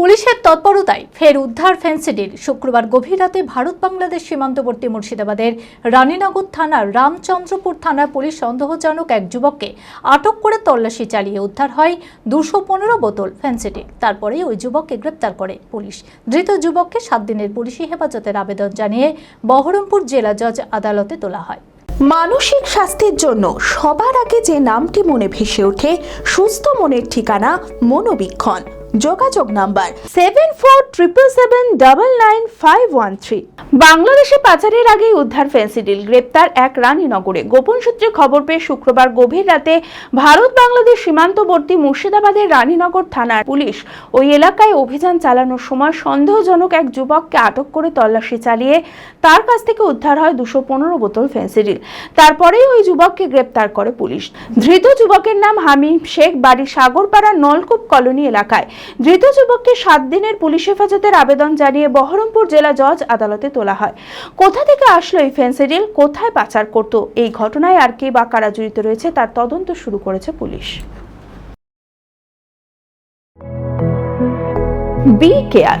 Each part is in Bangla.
পুলিশের তৎপরতায় ফের উদ্ধার ফেন্সিডিল শুক্রবার গভীর রাতে ভারত বাংলাদেশ সীমান্তবর্তী মুর্শিদাবাদের রানীনগর থানার রামচন্দ্রপুর থানার পুলিশ সন্দেহজনক এক যুবককে আটক করে তল্লাশি চালিয়ে উদ্ধার হয় দুশো পনেরো বোতল ফেন্সিডিল তারপরেই ওই যুবককে গ্রেপ্তার করে পুলিশ। ধৃত যুবককে সাত দিনের পুলিশি হেফাজতের আবেদন জানিয়ে বহরমপুর জেলা জজ আদালতে তোলা হয়। মানসিক স্বাস্থ্যের জন্য সবার আগে যে নামটি মনে ভেসে ওঠে, সুস্থ মনের ঠিকানা মনোবীক্ষণ। যোগাযোগ number seven four triple seven double nine five one three বাংলাদেশে পাচারের আগেই উদ্ধার ফেন্সিডিল, গ্রেপ্তার এক রানীনগরে। গোপন সূত্রে খবর পেয়ে শুক্রবার গভীর রাতে ভারত বাংলাদেশ সীমান্তবর্তী মুর্শিদাবাদের রানীনগর থানার পুলিশ ওই এলাকায় অভিযান চালানোর সময় সন্দেহজনক এক যুবককে আটক করে তল্লাশি চালিয়ে তার কাছ থেকে উদ্ধার হয় দুশো পনেরো বোতল ফেন্সিডিল। তারপরেই ওই যুবককে গ্রেপ্তার করে পুলিশ। ধৃত যুবকের নাম হামিম শেখ, বাড়ি সাগরপাড়া নলকূপ কলোনি এলাকায়। ধৃত যুবককে সাত দিনের পুলিশ হেফাজতের আবেদন জানিয়ে বহরমপুর জেলা জজ আদালতে তোলা হয়। কোথা থেকে আসলো এই ফেন্সিডিল কোথায় পাচার করত? এই ঘটনায় আর কে বা কারা জড়িত রয়েছে তার তদন্ত শুরু করেছে police. Be care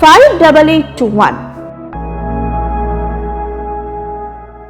five double eight two one